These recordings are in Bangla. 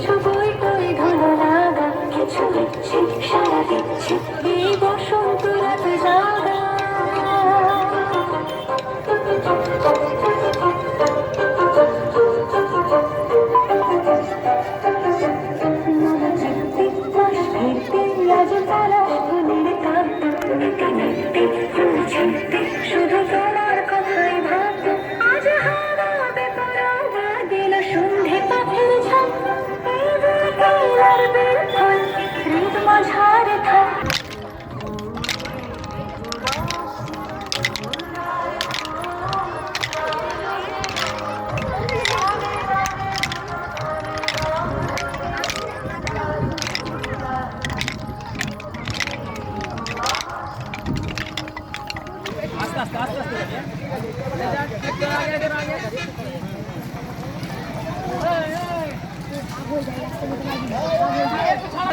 কিছু বই টই ধুলো লাগা কিছু দিচ্ছি সারা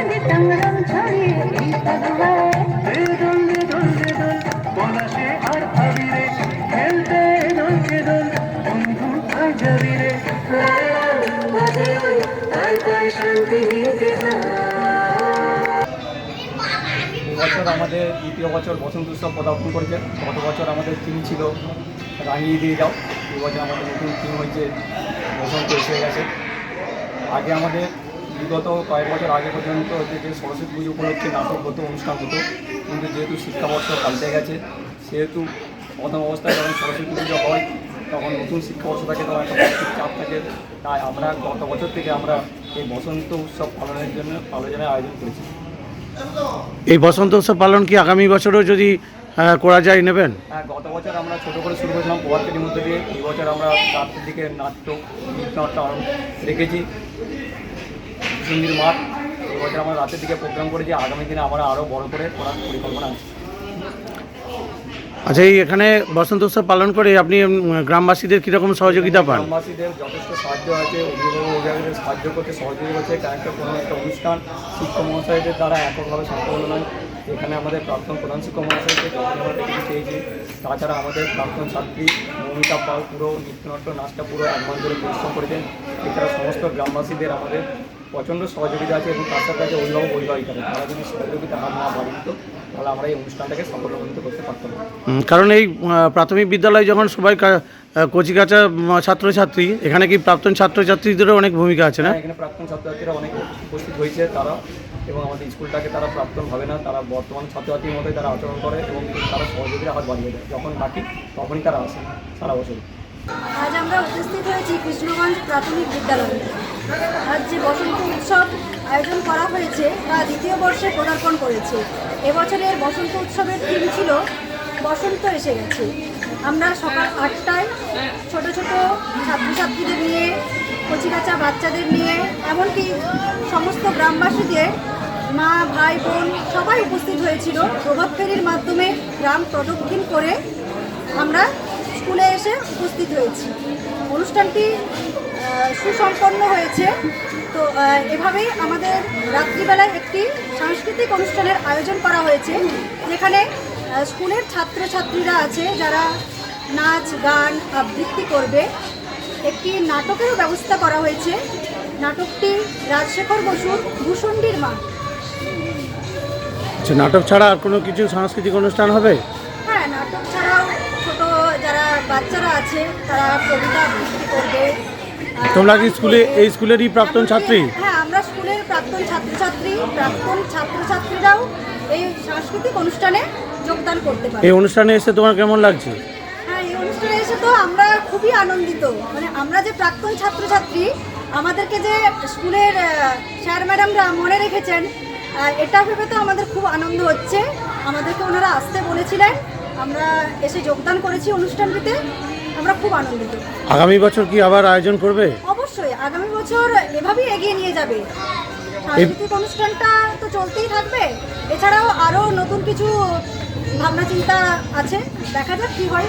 দিন দিতাম রং এই অগুয়ায় দোল দোল দোল পলাশে আর আবিরে খেলতে দোলছে দোল। বন্ধু আয় যাবি রে তাই তাই শান্তি নিতে বছর আমাদের দ্বিতীয় বছর বসন্ত উৎসব পদার্পণ করেছে। গত বছর আমাদের থিম ছিল রাঙিয়ে দিয়ে যাও। এই বছর আমাদের নতুন থিম হয়েছে বসন্ত এসে গেছে। আগে আমাদের বিগত কয়েক বছর আগে পর্যন্ত হচ্ছে যে সরস্বতী পুজো উপলক্ষে নাটক হতো অনুষ্ঠান হতো কিন্তু যেহেতু শিক্ষাবর্ষ পাল্টে গেছে সেহেতু প্রথম অবস্থায় যখন সরস্বতী পুজো হয় তখন নতুন শিক্ষাবর্ষ থাকে তখন একটা চাপ থাকে। তাই আমরা গত বছর থেকে আমরা এই বসন্ত উৎসব পালনের জন্য আলোচনায় আয়োজন করেছি। এই বসন্ত উৎসব পালন কি আগামী বছরও যদি করা যায় নেবেন? হ্যাঁ গত বছর আমরা ছোট করে শুরু করেছিলাম প্রভাতকের মধ্যে দিয়ে। এই বছর আমরা রাত্রের দিকে নাট্য আরম্ভ রেখেছি। সুন্দর মাঠ। এই বছর আমরা রাতের দিকে প্রোগ্রাম করেছি আগামী দিনে আমরা আরও বড় করে করার পরিকল্পনা আছে। আচ্ছা এই এখানে বসন্ত উৎসব পালন করে আপনি গ্রামবাসীদের কীরকম সহযোগিতা পান? গ্রামবাসীদের যথেষ্ট সাহায্য আছে অভিভাবক অভিভাবকদের সাহায্য করতে সহযোগিতা হচ্ছে কারণ একটা কোনো একটা অনুষ্ঠান শিক্ষক মহাশয়দের দ্বারা এককভাবে সম্পন্ন নয়। এখানে আমাদের প্রাক্তন প্রধান শিক্ষক আমরা ডেকে পেয়েছি তাছাড়া আমাদের প্রাক্তন ছাত্রী মমিতা পাল পুরো নৃত্যনাট্য নাচটা পুরো এক মাস ধরে পরিশ্রম করেছেন। এছাড়া সমস্ত গ্রামবাসীদের আমাদের প্রচণ্ড সহযোগিতা আছে এবং তার সাথে আছে অভিভাবক অভিভাবিকাদের তারা যদি সহযোগিতা হাত না বাড়িয়ে দিত তাহলে আমরা এই অনুষ্ঠানটাকে সাফল্যমণ্ডিত করতে পারতাম কারণ এই প্রাথমিক বিদ্যালয় যখন সবাই কা- আহ, ছাত্রছাত্রী এখানে কি প্রাক্তন ছাত্রছাত্রীদেরও অনেক ভূমিকা আছে না? হ্যাঁ, এখানে প্রাক্তন ছাত্রছাত্রীরা অনেক উপস্থিত হয়েছে। তারা এবং আমাদের স্কুলটাকে তারা প্রাক্তন ভাবে না, তারা বর্তমান ছাত্রছাত্রীর মতোই তারা আচরণ করে এবং তারা সহযোগীরা হাত বাড়িয়ে দেয়। যখন ডাকি তখনই তারা আসে সারা বছর। আজ আমরা উপস্থিত হয়েছি কৃষ্ণগঞ্জ প্রাথমিক বিদ্যালয়ে। আজ যে বসন্ত উৎসব আয়োজন করা হয়েছে, তা দ্বিতীয় বর্ষে পদার্পণ করেছে। এবছরের বসন্ত উৎসবের থিম ছিল বসন্ত এসে গেছে। আমরা সকাল আটটায় ছোট ছোট ছাত্রছাত্রীদের নিয়ে কচিকাচা বাচ্চাদের নিয়ে, এমনকি সমস্ত গ্রামবাসীদের মা, ভাই, বোন সবাই উপস্থিত হয়েছিল। প্রভাত ফেরির মাধ্যমে গ্রাম প্রদক্ষিণ করে আমরা স্কুলে এসে উপস্থিত হয়েছি। অনুষ্ঠানটি সুসম্পন্ন হয়েছে। তো এভাবেই আমাদের রাত্রিবেলায় একটি সাংস্কৃতিক অনুষ্ঠানের আয়োজন করা হয়েছে, যেখানে স্কুলের ছাত্রছাত্রীরা আছে যারা নাচ, গান, আবৃত্তি করবে। একটি নাটকেরও ব্যবস্থা করা হয়েছে। নাটকটি রাজশেখর বসুর ভূষণ্ডির মা। আচ্ছা নাটক ছাড়া আর কোনো কিছু সাংস্কৃতিক অনুষ্ঠান হবে? হ্যাঁ নাটক ছাড়াও ছোট যারা বাচ্চারা আছে তারা কবিতা আবৃত্তি করবে। তোমরা কি স্কুলে এই স্কুলেরই প্রাক্তন ছাত্রী? হ্যাঁ আমরা স্কুলের প্রাক্তন ছাত্রছাত্রী প্রাক্তন ছাত্রছাত্রীরাও এই সাংস্কৃতিক অনুষ্ঠানে যোগদান করতে পারে। এই অনুষ্ঠানে এসে তোমার কেমন লাগছে? এই অনুষ্ঠানে এসে তো আমরা খুবই আনন্দিত। মানে আমরা যে প্রাক্তন ছাত্রছাত্রী আমাদেরকে যে স্কুলের স্যার ম্যাডামরা মনে রেখেছেন এটা ভেবে তো আমাদের খুব আনন্দ হচ্ছে। আমাদেরকে ওনারা আসতে বলেছিলেন। আমরা এসে যোগদান করেছি অনুষ্ঠানটিতে। আমরা খুব আনন্দিত। আগামী বছর কি আবার আয়োজন করবে? অবশ্যই আগামী বছর এভাবেই এগিয়ে নিয়ে যাবে। সাংস্কৃতিক অনুষ্ঠানটা তো চলতেই থাকবে। এছাড়াও আরও নতুন কিছু ভাবনা চিন্তা আছে। দেখা যাক কী হয়।